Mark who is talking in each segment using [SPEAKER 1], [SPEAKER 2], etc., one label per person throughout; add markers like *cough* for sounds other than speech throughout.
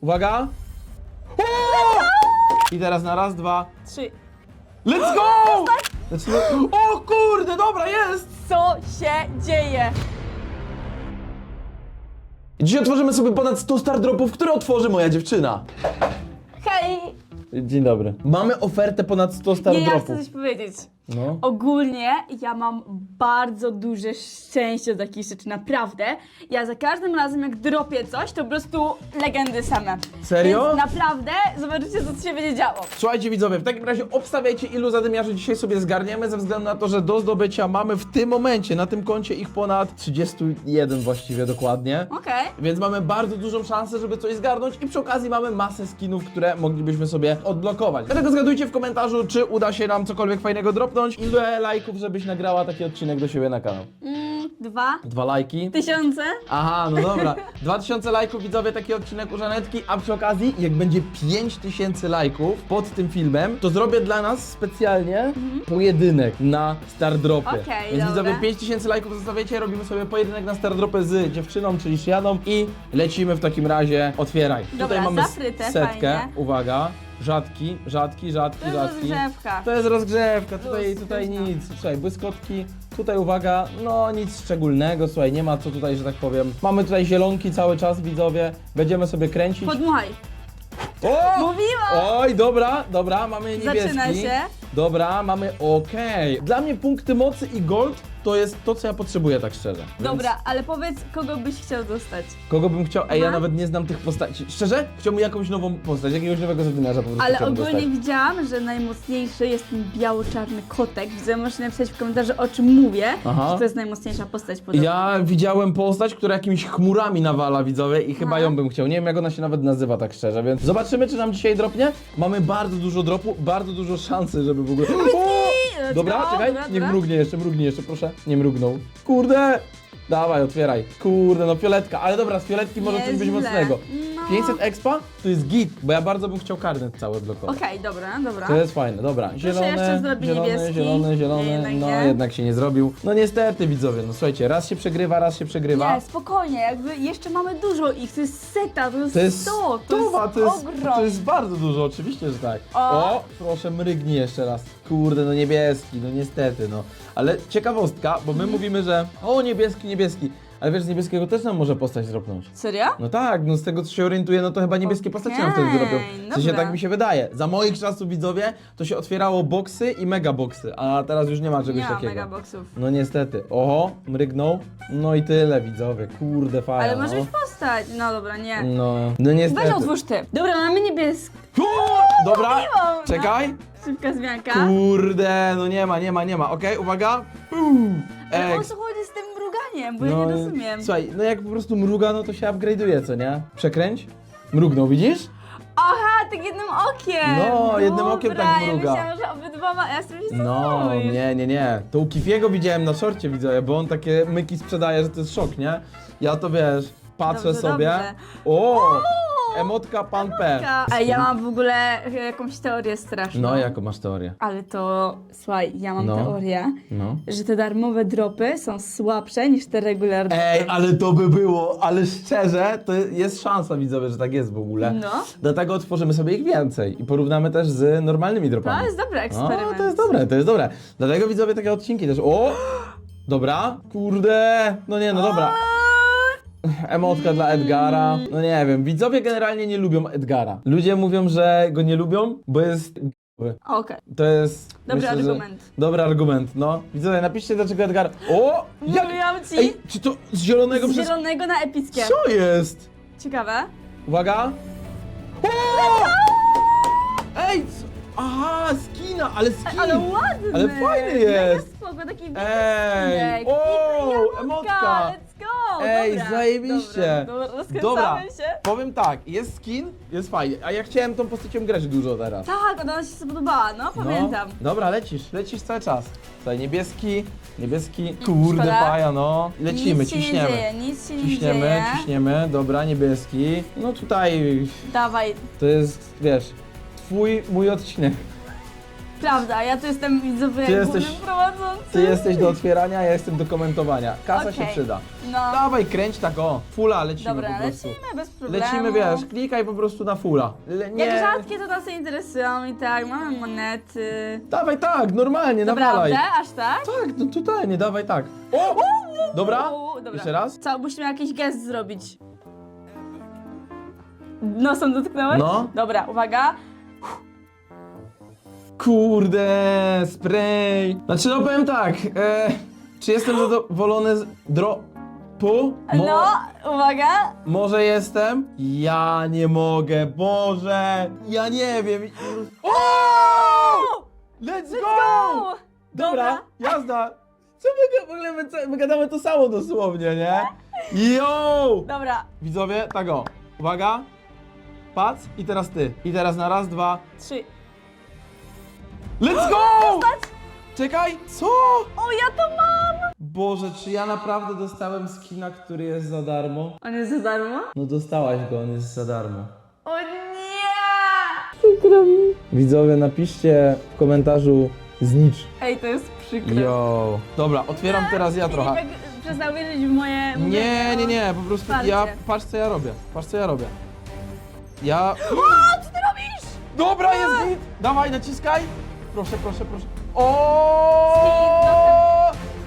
[SPEAKER 1] Uwaga. O! I teraz na raz, dwa.
[SPEAKER 2] Trzy.
[SPEAKER 1] Let's go! *gasps* Znaczy, o kurde, dobra, jest!
[SPEAKER 2] Co się dzieje?
[SPEAKER 1] Dzisiaj otworzymy sobie ponad 100 star dropów, które otworzy moja dziewczyna.
[SPEAKER 2] Hej!
[SPEAKER 1] Dzień dobry. Mamy ofertę ponad 100 star
[SPEAKER 2] Nie, ja
[SPEAKER 1] dropów.
[SPEAKER 2] chcę coś powiedzieć.
[SPEAKER 1] No.
[SPEAKER 2] Ogólnie ja mam bardzo duże szczęście do takich rzeczy, naprawdę. Ja za każdym razem jak dropię coś, to po prostu legendy same.
[SPEAKER 1] Serio?
[SPEAKER 2] Więc naprawdę zobaczycie, co się będzie działo.
[SPEAKER 1] Słuchajcie widzowie, w takim razie obstawiajcie ilu zadymiarzy dzisiaj sobie zgarniemy ze względu na to, że do zdobycia mamy w tym momencie na tym koncie ich ponad 31 właściwie dokładnie.
[SPEAKER 2] Okej.
[SPEAKER 1] Więc mamy bardzo dużą szansę, żeby coś zgarnąć i przy okazji mamy masę skinów, które moglibyśmy sobie odblokować. Dlatego zgadujcie w komentarzu, czy uda się nam cokolwiek fajnego dropnąć. Ile lajków, żebyś nagrała taki odcinek do siebie na kanał?
[SPEAKER 2] Mm, dwa.
[SPEAKER 1] Dwa lajki.
[SPEAKER 2] Tysiące.
[SPEAKER 1] Aha, no *laughs* dobra. 2000 lajków widzowie, taki odcinek u Żanetki, a przy okazji, jak będzie 5000 lajków pod tym filmem, to zrobię dla nas specjalnie pojedynek na Stardropie.
[SPEAKER 2] Mhm. Okej,
[SPEAKER 1] Więc
[SPEAKER 2] dobra.
[SPEAKER 1] widzowie, 5000 lajków zostawiacie, robimy sobie pojedynek na Stardropie z dziewczyną, czyli Shianą i lecimy w takim razie. Otwieraj.
[SPEAKER 2] Dobra,
[SPEAKER 1] Tutaj mamy
[SPEAKER 2] zapryte,
[SPEAKER 1] setkę,
[SPEAKER 2] fajnie.
[SPEAKER 1] uwaga. Rzadki, rzadki, rzadki,
[SPEAKER 2] To jest
[SPEAKER 1] rzadki.
[SPEAKER 2] rozgrzewka.
[SPEAKER 1] To jest rozgrzewka, tutaj, tutaj
[SPEAKER 2] luźno.
[SPEAKER 1] nic. Słuchaj, błyskotki, tutaj uwaga, no nic szczególnego, słuchaj, nie ma co tutaj, że tak powiem. Mamy tutaj zielonki cały czas, widzowie, będziemy sobie kręcić.
[SPEAKER 2] Podmuchaj.
[SPEAKER 1] O!
[SPEAKER 2] Mówiłam!
[SPEAKER 1] Oj, dobra, dobra, mamy niebieski.
[SPEAKER 2] Zaczyna się.
[SPEAKER 1] Dobra, mamy okej. Dla mnie punkty mocy i gold to jest to, co ja potrzebuję, tak szczerze. Więc
[SPEAKER 2] Dobra, ale powiedz, kogo byś chciał dostać.
[SPEAKER 1] Kogo bym chciał? Ej, ja nawet nie znam tych postaci. Szczerze? Chciałbym jakąś nową postać, jakiegoś nowego zadymiarza po prostu
[SPEAKER 2] Ale
[SPEAKER 1] chciałbym
[SPEAKER 2] ogólnie
[SPEAKER 1] dostać.
[SPEAKER 2] widziałam, że najmocniejszy jest ten biało-czarny kotek. Widzę, możesz napisać w komentarzu o czym mówię,
[SPEAKER 1] Aha.
[SPEAKER 2] że to jest najmocniejsza postać podobno.
[SPEAKER 1] Ja widziałem postać, która jakimiś chmurami nawala widzowie i chyba ją bym chciał. Nie wiem jak ona się nawet nazywa tak szczerze, więc zobaczymy czy nam dzisiaj dropnie. Mamy bardzo dużo dropu, bardzo dużo szansy, żeby w ogóle... O!
[SPEAKER 2] Let's
[SPEAKER 1] Dobra,
[SPEAKER 2] go,
[SPEAKER 1] czekaj,
[SPEAKER 2] dobra,
[SPEAKER 1] niech
[SPEAKER 2] dobra.
[SPEAKER 1] mrugnie jeszcze, mrugnie jeszcze, proszę. Nie mrugnął. Kurde! Dawaj, otwieraj. Kurde, no fioletka, ale dobra, z fioletki może coś być
[SPEAKER 2] Nieźle.
[SPEAKER 1] mocnego.
[SPEAKER 2] No.
[SPEAKER 1] 500 expa to jest git, bo ja bardzo bym chciał karnet cały blokować.
[SPEAKER 2] Okej, dobra, dobra.
[SPEAKER 1] To jest fajne, dobra. Zielone,
[SPEAKER 2] niebieski.
[SPEAKER 1] zielony.
[SPEAKER 2] Nie, jednak
[SPEAKER 1] no
[SPEAKER 2] nie.
[SPEAKER 1] jednak się nie zrobił. No niestety widzowie, no słuchajcie, raz się przegrywa, raz się przegrywa.
[SPEAKER 2] Nie, spokojnie, jakby jeszcze mamy dużo ich, to jest seta, to jest,
[SPEAKER 1] To jest
[SPEAKER 2] 100, to
[SPEAKER 1] stowa,
[SPEAKER 2] jest,
[SPEAKER 1] to jest,
[SPEAKER 2] ogrom.
[SPEAKER 1] to jest bardzo dużo, oczywiście, że tak.
[SPEAKER 2] O.
[SPEAKER 1] proszę mrygnij jeszcze raz. Kurde, no niebieski, no niestety, no. Ale ciekawostka, bo my
[SPEAKER 2] Mhm.
[SPEAKER 1] mówimy, że o niebieski, niebieski. Ale wiesz, z niebieskiego też nam może postać dropnąć.
[SPEAKER 2] Serio?
[SPEAKER 1] No tak, no z tego co się orientuję, no to chyba niebieskie postacie nam wtedy dropią. W sensie
[SPEAKER 2] dobra.
[SPEAKER 1] tak mi się wydaje. Za moich czasów widzowie to się otwierało boksy i mega boksy, a teraz już nie ma czegoś
[SPEAKER 2] Nie ma
[SPEAKER 1] takiego.
[SPEAKER 2] megaboxów.
[SPEAKER 1] No niestety. Oho, mrygnął. No i tyle widzowie. Kurde fajnie.
[SPEAKER 2] Ale może
[SPEAKER 1] no.
[SPEAKER 2] być postać. No dobra, nie.
[SPEAKER 1] No, no niestety.
[SPEAKER 2] Weź otwórz ty. Dobra, mamy niebieski.
[SPEAKER 1] O, Dobra,
[SPEAKER 2] no.
[SPEAKER 1] czekaj.
[SPEAKER 2] Szybka zmianka.
[SPEAKER 1] Kurde, no nie ma, nie ma, nie ma. Okej, uwaga. Uuu,
[SPEAKER 2] Ale o
[SPEAKER 1] Eks.
[SPEAKER 2] co chodzi z tym mruganiem? Bo ja nie rozumiem.
[SPEAKER 1] Słuchaj, no jak po prostu mruga, no to się upgrade'uje, co nie? Przekręć. Mrugnął, widzisz?
[SPEAKER 2] Aha, tak jednym okiem.
[SPEAKER 1] No, jednym okiem
[SPEAKER 2] Dobra,
[SPEAKER 1] tak
[SPEAKER 2] ja
[SPEAKER 1] mruga.
[SPEAKER 2] myślałam, że obydwoma. Ja sobie myślałam,
[SPEAKER 1] No, nie, nie, nie. To u Kifiego widziałem na szorcie, widzę, bo on takie myki sprzedaje, że to jest szok, nie? Ja to wiesz, patrzę
[SPEAKER 2] Dobrze,
[SPEAKER 1] sobie.
[SPEAKER 2] dobrze.
[SPEAKER 1] O! Emotka pan P.
[SPEAKER 2] Ej, ja mam w ogóle jakąś teorię straszną.
[SPEAKER 1] No, jaką masz teorię?
[SPEAKER 2] Ale to, słuchaj, ja mam
[SPEAKER 1] No.
[SPEAKER 2] teorię,
[SPEAKER 1] No.
[SPEAKER 2] że te darmowe dropy są słabsze niż te regularne.
[SPEAKER 1] Ej, ale to by było, ale szczerze, to jest szansa widzowie, że tak jest w ogóle.
[SPEAKER 2] No.
[SPEAKER 1] Dlatego otworzymy sobie ich więcej i porównamy też z normalnymi dropami.
[SPEAKER 2] To jest dobry
[SPEAKER 1] No,
[SPEAKER 2] eksperyment.
[SPEAKER 1] to jest dobre, to jest dobre. Dlatego widzowie takie odcinki też. O! Dobra, kurde, no nie, no dobra. Emotka dla Edgara. No nie wiem, widzowie generalnie nie lubią Edgara. Ludzie mówią, że go nie lubią, bo jest.
[SPEAKER 2] Okej.
[SPEAKER 1] To jest.
[SPEAKER 2] Dobry
[SPEAKER 1] myślę, że-
[SPEAKER 2] argument.
[SPEAKER 1] Dobry argument, no. Widzowie, napiszcie dlaczego Edgar. O! Jak...
[SPEAKER 2] Mówiłam ci.
[SPEAKER 1] Ej, czy to z zielonego
[SPEAKER 2] Z
[SPEAKER 1] przez.
[SPEAKER 2] zielonego na epickie.
[SPEAKER 1] Co jest?
[SPEAKER 2] Ciekawe.
[SPEAKER 1] Uwaga. O! Ej! co- Aha, skina, ale skin!
[SPEAKER 2] Ale ładny.
[SPEAKER 1] Ale fajny
[SPEAKER 2] Mega
[SPEAKER 1] jest.
[SPEAKER 2] spoko, taki
[SPEAKER 1] Ej, o,
[SPEAKER 2] emotka.
[SPEAKER 1] Ej,
[SPEAKER 2] dobra,
[SPEAKER 1] zajebiście.
[SPEAKER 2] Dobra, dobra, rozkręcamy
[SPEAKER 1] Dobra,
[SPEAKER 2] się.
[SPEAKER 1] powiem tak, jest skin, jest fajnie, a ja chciałem tą postacią grać dużo teraz.
[SPEAKER 2] Tak, ona się podobała, no pamiętam.
[SPEAKER 1] No, dobra, lecisz, lecisz cały czas. Tutaj niebieski, niebieski, kurde
[SPEAKER 2] Szkoda.
[SPEAKER 1] faja, no. Lecimy,
[SPEAKER 2] nic się
[SPEAKER 1] ciśniemy.
[SPEAKER 2] nie dzieje, nic się nie
[SPEAKER 1] Ciśniemy,
[SPEAKER 2] dzieje.
[SPEAKER 1] ciśniemy, dobra, niebieski. No tutaj
[SPEAKER 2] Dawaj.
[SPEAKER 1] to jest, wiesz, twój, mój odcinek.
[SPEAKER 2] Prawda, ja tu jestem widzowie
[SPEAKER 1] Ty
[SPEAKER 2] głównym
[SPEAKER 1] jesteś-
[SPEAKER 2] prowadzącym.
[SPEAKER 1] Ty jesteś do otwierania, ja jestem do komentowania. Kasa się przyda.
[SPEAKER 2] No.
[SPEAKER 1] Dawaj, kręć tak o. Fula lecimy
[SPEAKER 2] Dobra,
[SPEAKER 1] po prostu.
[SPEAKER 2] lecimy bez problemu.
[SPEAKER 1] Lecimy, wiesz, klikaj po prostu na fula. Le, nie.
[SPEAKER 2] Jak rzadkie to nas interesują i tak, mamy monety.
[SPEAKER 1] Dawaj tak, normalnie, nawalaj.
[SPEAKER 2] Naprawdę? Aż tak?
[SPEAKER 1] Tak, no totalnie, dawaj tak. O! Dobra?
[SPEAKER 2] Dobra.
[SPEAKER 1] Jeszcze raz?
[SPEAKER 2] Co, musimy jakiś gest zrobić. Nosem dotknąłeś?
[SPEAKER 1] No.
[SPEAKER 2] Dobra, uwaga.
[SPEAKER 1] Kurde, spray. Znaczy, no powiem tak, e, czy jestem zadowolony z dropu? Mo-
[SPEAKER 2] No, uwaga.
[SPEAKER 1] Może jestem? Ja nie mogę, Boże! Ja nie wiem. O! Let's, go!
[SPEAKER 2] Go!
[SPEAKER 1] Dobra, jazda. Co my, w ogóle my, co- my gadamy to samo dosłownie, nie? Yo!
[SPEAKER 2] Dobra,
[SPEAKER 1] Widzowie, tak o. Uwaga. Patrz i teraz ty. I teraz na raz, dwa.
[SPEAKER 2] trzy.
[SPEAKER 1] Let's go! Czekaj, co?
[SPEAKER 2] O, ja to mam!
[SPEAKER 1] Boże, czy ja naprawdę dostałem skina, który jest za darmo?
[SPEAKER 2] On jest za darmo?
[SPEAKER 1] No dostałaś go, on jest za darmo.
[SPEAKER 2] O nie! Przykro mi.
[SPEAKER 1] Widzowie, napiszcie w komentarzu znicz.
[SPEAKER 2] Ej, to jest przykro.
[SPEAKER 1] Yo. Dobra, otwieram teraz ja trochę.
[SPEAKER 2] Filipek przestał wierzyć w moje...
[SPEAKER 1] Nie, nie, nie, po prostu
[SPEAKER 2] Wsparcie.
[SPEAKER 1] ja, patrz co ja robię, patrz co ja robię. Ja...
[SPEAKER 2] O, co ty robisz?
[SPEAKER 1] Dobra, jest git! Dawaj, naciskaj! Proszę, proszę, proszę. O!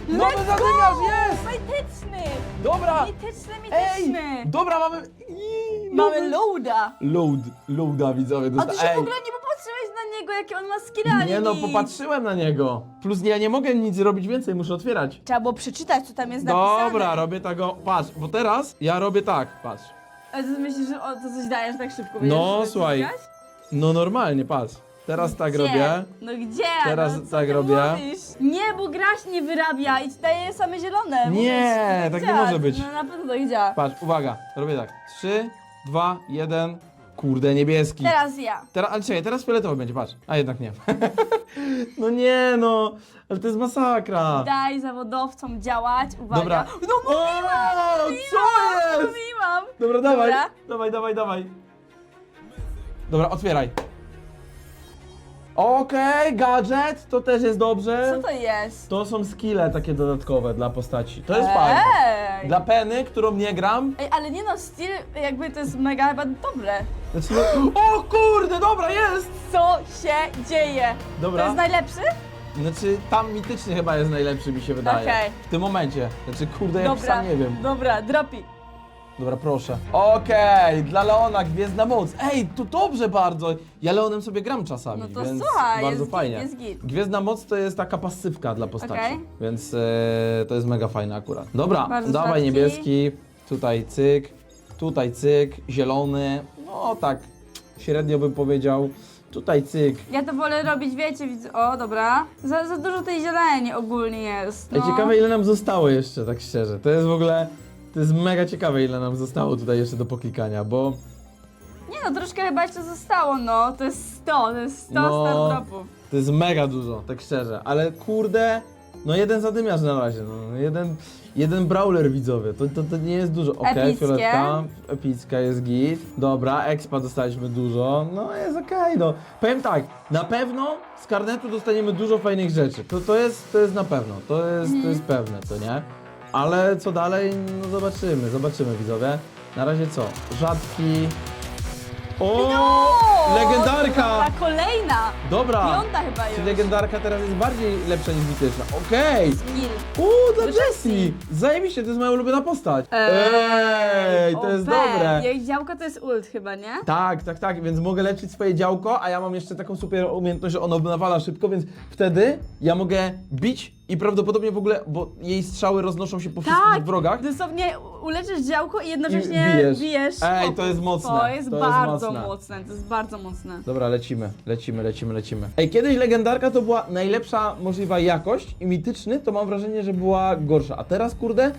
[SPEAKER 1] Nowy
[SPEAKER 2] Let's
[SPEAKER 1] zadymiarz
[SPEAKER 2] go!
[SPEAKER 1] jest!
[SPEAKER 2] Mityczny!
[SPEAKER 1] Dobra!
[SPEAKER 2] Mityczny,
[SPEAKER 1] Ej!
[SPEAKER 2] mityczny!
[SPEAKER 1] Dobra, mamy... Ii,
[SPEAKER 2] Mamy loada!
[SPEAKER 1] Load, loada widzowie.
[SPEAKER 2] A ty się
[SPEAKER 1] Ej,
[SPEAKER 2] w ogóle nie popatrzyłeś na niego, jakie on ma skilla,
[SPEAKER 1] nie no, popatrzyłem na niego. Plus ja nie mogę nic zrobić więcej, muszę otwierać.
[SPEAKER 2] Trzeba było przeczytać, co tam jest napisane.
[SPEAKER 1] Dobra, robię tak o... Patrz, bo teraz ja robię tak, patrz.
[SPEAKER 2] A ty myślisz, że o, to coś dajesz tak szybko?
[SPEAKER 1] No,
[SPEAKER 2] Będziesz
[SPEAKER 1] słuchaj.
[SPEAKER 2] ścigać?
[SPEAKER 1] No normalnie, patrz. Teraz tak
[SPEAKER 2] Gdzie?
[SPEAKER 1] robię.
[SPEAKER 2] No gdzie?
[SPEAKER 1] Teraz
[SPEAKER 2] no, co
[SPEAKER 1] tak
[SPEAKER 2] ty
[SPEAKER 1] robię.
[SPEAKER 2] Mówisz? Nie, bo graś nie wyrabia i ci daje same zielone.
[SPEAKER 1] Nie, tak nie może być.
[SPEAKER 2] No na pewno tak działa.
[SPEAKER 1] Patrz, uwaga, robię tak. 3, 2, 1. Kurde, niebieski.
[SPEAKER 2] Teraz ja.
[SPEAKER 1] Teraz, ale czekaj, teraz fioletowy będzie, patrz. A jednak nie. *laughs* no nie no, ale to jest masakra.
[SPEAKER 2] Daj zawodowcom działać. Uwaga.
[SPEAKER 1] Dobra.
[SPEAKER 2] No
[SPEAKER 1] O, co jest?
[SPEAKER 2] mówiłam!
[SPEAKER 1] Dobra, dawaj.
[SPEAKER 2] Dobra.
[SPEAKER 1] Dawaj, dawaj, dawaj. Dobra, otwieraj. Okej, gadżet, to też jest dobrze.
[SPEAKER 2] Co to jest?
[SPEAKER 1] To są skille takie dodatkowe dla postaci. To jest fajne.
[SPEAKER 2] Ej!
[SPEAKER 1] Dla Penny, którą nie gram.
[SPEAKER 2] Ej, ale nie no, styl jakby to jest mega chyba dobre.
[SPEAKER 1] Znaczy, no, o kurde, dobra, jest!
[SPEAKER 2] Co się dzieje?
[SPEAKER 1] Dobra.
[SPEAKER 2] To jest najlepszy?
[SPEAKER 1] Znaczy, tam mityczny chyba jest najlepszy, mi się wydaje.
[SPEAKER 2] Okej.
[SPEAKER 1] W tym momencie. Znaczy, kurde, ja
[SPEAKER 2] Dobra,
[SPEAKER 1] sam nie wiem.
[SPEAKER 2] dobra, dropi.
[SPEAKER 1] Dobra, proszę. Okej, dla Leona Gwiezdna Moc. Ej, to dobrze bardzo. Ja Leonem sobie gram czasami,
[SPEAKER 2] No to
[SPEAKER 1] więc
[SPEAKER 2] słuchaj,
[SPEAKER 1] bardzo
[SPEAKER 2] jest
[SPEAKER 1] fajnie.
[SPEAKER 2] git, jest git.
[SPEAKER 1] Gwiezdna Moc to jest taka pasywka dla postaci,
[SPEAKER 2] Okej.
[SPEAKER 1] więc e, to jest mega fajne akurat. Dobra,
[SPEAKER 2] Bardzo
[SPEAKER 1] dawaj niebieski, tutaj cyk, tutaj cyk, zielony, no tak średnio bym powiedział. Tutaj cyk.
[SPEAKER 2] Ja to wolę robić, wiecie, widz... O, dobra. Za, za dużo tej zieleni ogólnie jest. No.
[SPEAKER 1] Ej, ciekawe ile nam zostało jeszcze, tak szczerze. To jest w ogóle, to jest mega ciekawe ile nam zostało tutaj jeszcze do poklikania, bo
[SPEAKER 2] Nie no, troszkę chyba jeszcze zostało, no. To jest 100, to jest 100
[SPEAKER 1] No.
[SPEAKER 2] stardropów.
[SPEAKER 1] To jest mega dużo, tak szczerze, ale kurde, no jeden zadymiarz na razie, no jeden, jeden brawler widzowie, to, to, to nie jest dużo. Okej,
[SPEAKER 2] Epickie.
[SPEAKER 1] fioletka, epicka jest git, dobra, expa dostaliśmy dużo, no jest okej, no. Powiem tak, na pewno z karnetu dostaniemy dużo fajnych rzeczy, to, to, jest, to jest na pewno, to jest, to jest pewne, to nie? Ale co dalej, no zobaczymy, zobaczymy widzowie. Na razie co, rzadki... O,
[SPEAKER 2] No!
[SPEAKER 1] legendarka!
[SPEAKER 2] Ta kolejna!
[SPEAKER 1] Dobra.
[SPEAKER 2] Piąta chyba już.
[SPEAKER 1] Czyli legendarka teraz jest bardziej lepsza niż mityczna. Okej.
[SPEAKER 2] Skill.
[SPEAKER 1] Uuu, dla Jessie. Zajebiście, to jest moja ulubiona postać.
[SPEAKER 2] Eee,
[SPEAKER 1] Ej, to jest
[SPEAKER 2] OP.
[SPEAKER 1] dobre.
[SPEAKER 2] Jej działka to jest ult chyba, nie?
[SPEAKER 1] Tak, tak, tak, więc mogę leczyć swoje działko, a ja mam jeszcze taką super umiejętność, że ono nawala szybko, więc wtedy ja mogę bić i prawdopodobnie w ogóle, bo jej strzały roznoszą się po wszystkich
[SPEAKER 2] Tak,
[SPEAKER 1] wrogach.
[SPEAKER 2] dosłownie uleczysz działko i
[SPEAKER 1] I
[SPEAKER 2] jednocześnie
[SPEAKER 1] bijesz.
[SPEAKER 2] bijesz.
[SPEAKER 1] Ej, to jest mocne,
[SPEAKER 2] To jest
[SPEAKER 1] to jest
[SPEAKER 2] bardzo
[SPEAKER 1] mocne.
[SPEAKER 2] mocne, to jest bardzo mocne.
[SPEAKER 1] Dobra, lecimy, lecimy, lecimy, lecimy. Ej, kiedyś legendarka to była najlepsza możliwa jakość i mityczny to mam wrażenie, że była gorsza. A teraz, kurde,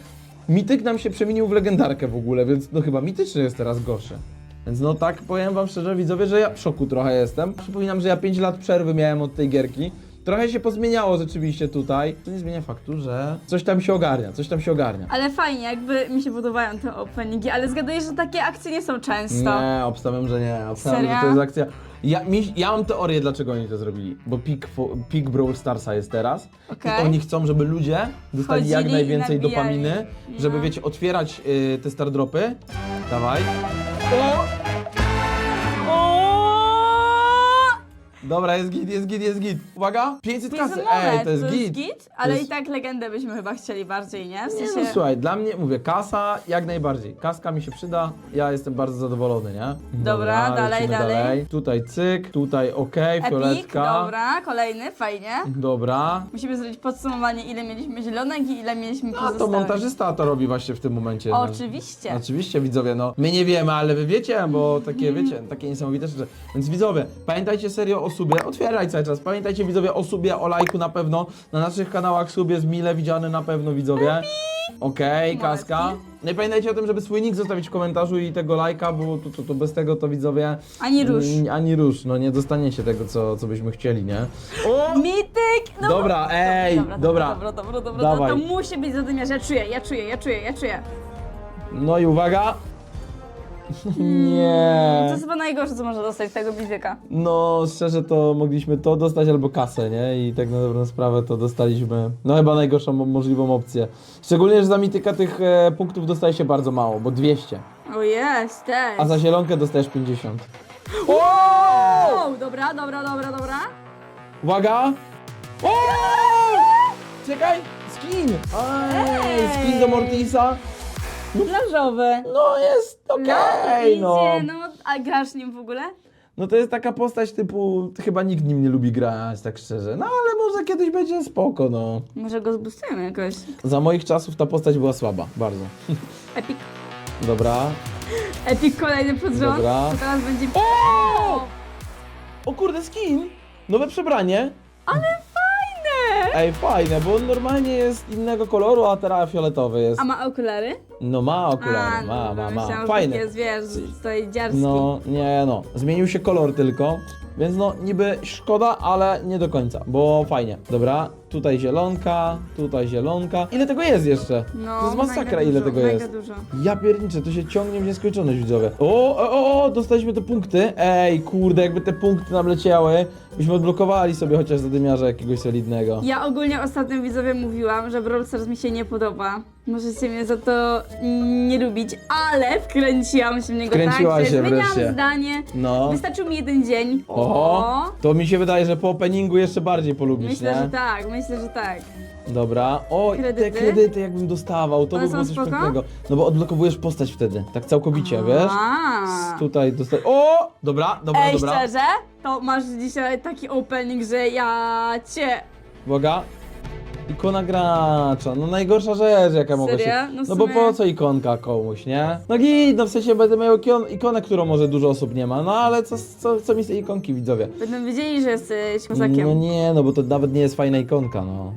[SPEAKER 1] mityk nam się przemienił w legendarkę w ogóle, więc no chyba mityczny jest teraz gorszy. Więc no tak powiem wam szczerze, widzowie, że ja w szoku trochę jestem. Przypominam, że ja 5 lat przerwy miałem od tej gierki, Trochę się pozmieniało rzeczywiście tutaj. To nie zmienia faktu, że coś tam się ogarnia, coś tam się ogarnia.
[SPEAKER 2] Ale fajnie, jakby mi się podobają te openingi, ale zgaduję, że takie akcje nie są często.
[SPEAKER 1] Nie, obstawiam, że nie. Obstawiam,
[SPEAKER 2] Serio?
[SPEAKER 1] że to jest akcja. Ja, mi, ja mam teorię, dlaczego oni to zrobili. Bo peak, fo- peak Brawl Starsa jest teraz.
[SPEAKER 2] Okej.
[SPEAKER 1] I oni chcą, żeby ludzie dostali
[SPEAKER 2] Wchodzili
[SPEAKER 1] jak
[SPEAKER 2] i
[SPEAKER 1] najwięcej
[SPEAKER 2] nabijali.
[SPEAKER 1] dopaminy, żeby,
[SPEAKER 2] No.
[SPEAKER 1] wiecie, otwierać y, te stardropy. Dawaj.
[SPEAKER 2] O!
[SPEAKER 1] Dobra, jest git, jest git, jest git. Uwaga, 500
[SPEAKER 2] To jest
[SPEAKER 1] kasy. Ej, to jest git.
[SPEAKER 2] ale
[SPEAKER 1] jest-
[SPEAKER 2] i tak legendę byśmy chyba chcieli bardziej, nie? W
[SPEAKER 1] Nie
[SPEAKER 2] sensie...
[SPEAKER 1] no słuchaj, dla mnie, mówię, kasa jak najbardziej. Kaska mi się przyda, ja jestem bardzo zadowolony, nie?
[SPEAKER 2] Dobra, dalej,
[SPEAKER 1] lecimy
[SPEAKER 2] dalej.
[SPEAKER 1] Tutaj cyk, tutaj okej,
[SPEAKER 2] Epic,
[SPEAKER 1] fioletka.
[SPEAKER 2] dobra, kolejny, fajnie.
[SPEAKER 1] Dobra.
[SPEAKER 2] Musimy zrobić podsumowanie, ile mieliśmy zielonek i ile mieliśmy
[SPEAKER 1] A to montażysta to robi właśnie w tym momencie. no.
[SPEAKER 2] Oczywiście.
[SPEAKER 1] Oczywiście widzowie, no my nie wiemy, ale wy wiecie, bo takie *laughs* wiecie, takie niesamowite rzeczy. Więc widzowie, pamiętajcie serio o subie, otwieraj cały czas, pamiętajcie widzowie o subie, o lajku na pewno, na naszych kanałach sub jest mile widziany na pewno widzowie. Okej, kaska. No i pamiętajcie o tym, żeby swój nick zostawić w komentarzu i tego lajka, bo to, to, to bez tego to widzowie...
[SPEAKER 2] Ani róż.
[SPEAKER 1] mm, Ani róż, no nie dostaniecie tego, co, co byśmy chcieli, nie? O!
[SPEAKER 2] Mityk! No
[SPEAKER 1] Dobra, ej,
[SPEAKER 2] dobra,
[SPEAKER 1] dobra.
[SPEAKER 2] dobra, dobra, dobra,
[SPEAKER 1] Dawaj.
[SPEAKER 2] To musi być zadymiarz, ja czuję, ja czuję, ja czuję, ja czuję.
[SPEAKER 1] No i uwaga. Nie.
[SPEAKER 2] To jest chyba najgorsze, co można dostać z tego mityka.
[SPEAKER 1] No, szczerze to mogliśmy to dostać albo kasę, nie? I tak na dobrą sprawę to dostaliśmy, no chyba najgorszą mo- możliwą opcję. Szczególnie, że za mityka tych e, punktów dostaje się bardzo mało, bo 200,
[SPEAKER 2] O jest, też.
[SPEAKER 1] a za zielonkę dostajesz 50.
[SPEAKER 2] O, dobra, dobra, dobra, dobra.
[SPEAKER 1] Uwaga! O! Czekaj! Skin! Ej, skin do Mortisa.
[SPEAKER 2] Plażowy.
[SPEAKER 1] No jest okej, no.
[SPEAKER 2] idzie, no. A grasz nim w ogóle?
[SPEAKER 1] No to jest taka postać typu, chyba nikt nim nie lubi grać, tak szczerze. No ale może kiedyś będzie spoko, no.
[SPEAKER 2] Może go zbustujemy jakoś.
[SPEAKER 1] Za moich czasów ta postać była słaba, bardzo.
[SPEAKER 2] Epic.
[SPEAKER 1] Dobra.
[SPEAKER 2] Epic kolejny pod rząd.
[SPEAKER 1] Dobra.
[SPEAKER 2] To teraz będzie...
[SPEAKER 1] O! O kurde, skin! Nowe przebranie.
[SPEAKER 2] Ale fajne!
[SPEAKER 1] Ej, fajne, bo on normalnie jest innego koloru, a teraz fioletowy jest.
[SPEAKER 2] A ma okulary?
[SPEAKER 1] No ma
[SPEAKER 2] A,
[SPEAKER 1] okulary, ma,
[SPEAKER 2] dobra,
[SPEAKER 1] ma,
[SPEAKER 2] myślałam,
[SPEAKER 1] ma.
[SPEAKER 2] że
[SPEAKER 1] Fajne.
[SPEAKER 2] Takie, wiesz, stoi dziarski.
[SPEAKER 1] No, nie no. Zmienił się kolor tylko, więc no niby szkoda, ale nie do końca, bo fajnie. Dobra, tutaj zielonka, tutaj zielonka. Ile tego jest jeszcze?
[SPEAKER 2] No,
[SPEAKER 1] to jest masakra,
[SPEAKER 2] mega
[SPEAKER 1] ile
[SPEAKER 2] dużo,
[SPEAKER 1] tego
[SPEAKER 2] mega
[SPEAKER 1] jest.
[SPEAKER 2] dużo.
[SPEAKER 1] Ja pierniczę, to się ciągnie w nieskończoność widzowie. O, o, o, o, dostaliśmy te punkty. Ej, kurde, jakby te punkty nam leciały, byśmy odblokowali sobie chociaż zadymiarza jakiegoś solidnego.
[SPEAKER 2] Ja ogólnie ostatnio widzowie mówiłam, że Brawl Stars mi się nie podoba. Możecie mnie za to nie lubić, ale wkręciłam się w niego
[SPEAKER 1] Wkręciłaś
[SPEAKER 2] tak, że
[SPEAKER 1] się
[SPEAKER 2] zmieniałam
[SPEAKER 1] wreszcie.
[SPEAKER 2] zdanie.
[SPEAKER 1] No.
[SPEAKER 2] Wystarczył mi jeden dzień.
[SPEAKER 1] Oho, to mi się wydaje, że po openingu jeszcze bardziej polubisz,
[SPEAKER 2] Myślę,
[SPEAKER 1] nie?
[SPEAKER 2] że tak, myślę, że tak.
[SPEAKER 1] Dobra. O, i te
[SPEAKER 2] Kredyty?
[SPEAKER 1] kredyty jakbym dostawał, to
[SPEAKER 2] One
[SPEAKER 1] by było
[SPEAKER 2] są
[SPEAKER 1] coś
[SPEAKER 2] spoko?
[SPEAKER 1] pięknego. No bo odblokowujesz postać wtedy, tak całkowicie, wiesz?
[SPEAKER 2] A.
[SPEAKER 1] Tutaj dostaj. O! Dobra, dobra,
[SPEAKER 2] Ej,
[SPEAKER 1] dobra.
[SPEAKER 2] szczerze, to masz dzisiaj taki opening, że ja cię...
[SPEAKER 1] Uwaga. Ikona gracza, no najgorsza rzecz jaka mogła
[SPEAKER 2] Serio?
[SPEAKER 1] się...
[SPEAKER 2] No w
[SPEAKER 1] No bo
[SPEAKER 2] sumie-
[SPEAKER 1] po co ikonka komuś, nie? No git, no w sensie będę miał ikon, ikonę, którą może dużo osób nie ma, no ale co, co, co mi z tej ikonki widzowie?
[SPEAKER 2] Będą wiedzieli, że jesteś kozakiem.
[SPEAKER 1] No nie, no bo to nawet nie jest fajna ikonka, no.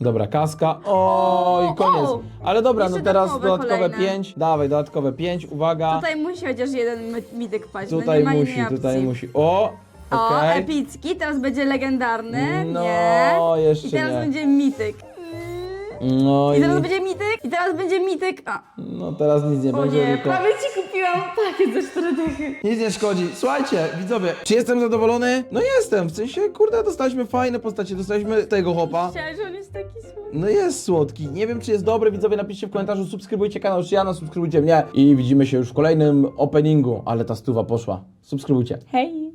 [SPEAKER 1] Dobra, kaska. O,
[SPEAKER 2] O,
[SPEAKER 1] i koniec.
[SPEAKER 2] o.
[SPEAKER 1] Ale dobra,
[SPEAKER 2] Jeszcze
[SPEAKER 1] no teraz
[SPEAKER 2] darmowe
[SPEAKER 1] dodatkowe
[SPEAKER 2] kolejne.
[SPEAKER 1] 5. Dawaj, dodatkowe 5, uwaga.
[SPEAKER 2] Tutaj musi chociaż jeden my- mityk paść, no
[SPEAKER 1] Tutaj
[SPEAKER 2] nie ma
[SPEAKER 1] musi,
[SPEAKER 2] opcji.
[SPEAKER 1] tutaj musi. O!
[SPEAKER 2] O,
[SPEAKER 1] Okej.
[SPEAKER 2] epicki, teraz będzie legendarny,
[SPEAKER 1] No,
[SPEAKER 2] nie.
[SPEAKER 1] jeszcze
[SPEAKER 2] I teraz
[SPEAKER 1] nie.
[SPEAKER 2] będzie mityk.
[SPEAKER 1] No
[SPEAKER 2] I
[SPEAKER 1] i.
[SPEAKER 2] teraz będzie mityk, i teraz będzie mityk. A,
[SPEAKER 1] No teraz nic nie
[SPEAKER 2] o
[SPEAKER 1] będzie.
[SPEAKER 2] nie,
[SPEAKER 1] tylko...
[SPEAKER 2] prawie ci kupiłam pakiet ze cztery dychy.
[SPEAKER 1] Nic nie szkodzi. Słuchajcie, widzowie, czy jestem zadowolony? No jestem, w sensie, kurde, dostaliśmy fajne postacie, dostaliśmy tego chłopa.
[SPEAKER 2] Myślałeś, że on jest taki słodki.
[SPEAKER 1] No jest słodki. Nie wiem, czy jest dobry. Widzowie, napiszcie w komentarzu, subskrybujcie kanał Szyjana, subskrybujcie mnie i widzimy się już w kolejnym openingu. Ale ta stuwa poszła. Subskrybujcie.
[SPEAKER 2] Hej.